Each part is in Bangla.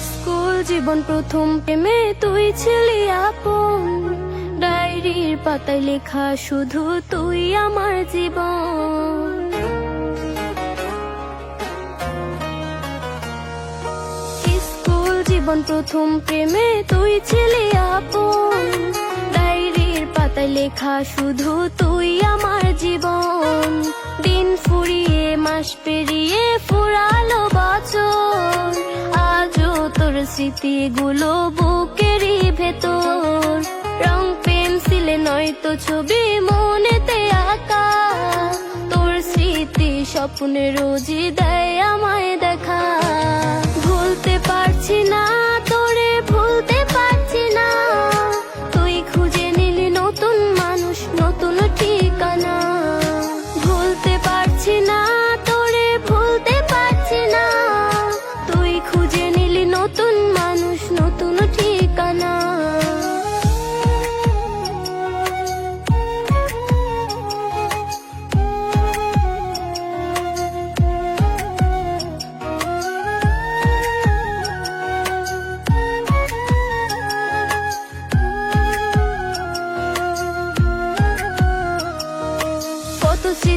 স্কুল জীবন প্রথম প্রেমে তুই ছিলি আপন। ডায়েরির পাতায় লেখা শুধু তুই আমার জীবন। স্কুল জীবন প্রথম প্রেমে তুই ছিলি আপন। ডায়েরির পাতায় লেখা শুধু তুই আমার জীবন। দিন ফুরিয়ে, মাস পেরিয়ে তোর স্মৃতিগুলো বুকেরই ভেতর। রং পেন্সিলে নয় তো ছবি মনেতে আঁকা। তোর স্মৃতি স্বপ্নে রোজই দেয় আমায়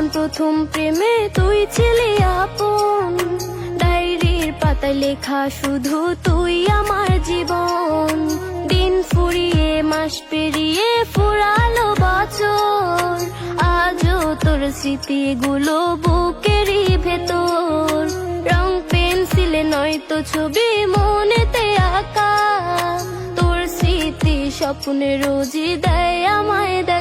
জীবন প্রথম প্রেমে তুই ছিলি আপন। ডায়েরির পাতায় লেখা শুধু তুই আমার জীবন। দিন ফুরিয়ে, মাস পেরিয়ে ফুরালো বছর। আজও তোর স্মৃতিগুলো বুকেরই ভেতর। রং পেন্সিলে নয়তো ছবি মনেতে আঁকা। তোর স্মৃতি স্বপ্নে রোজই দেয় আমায় দেখা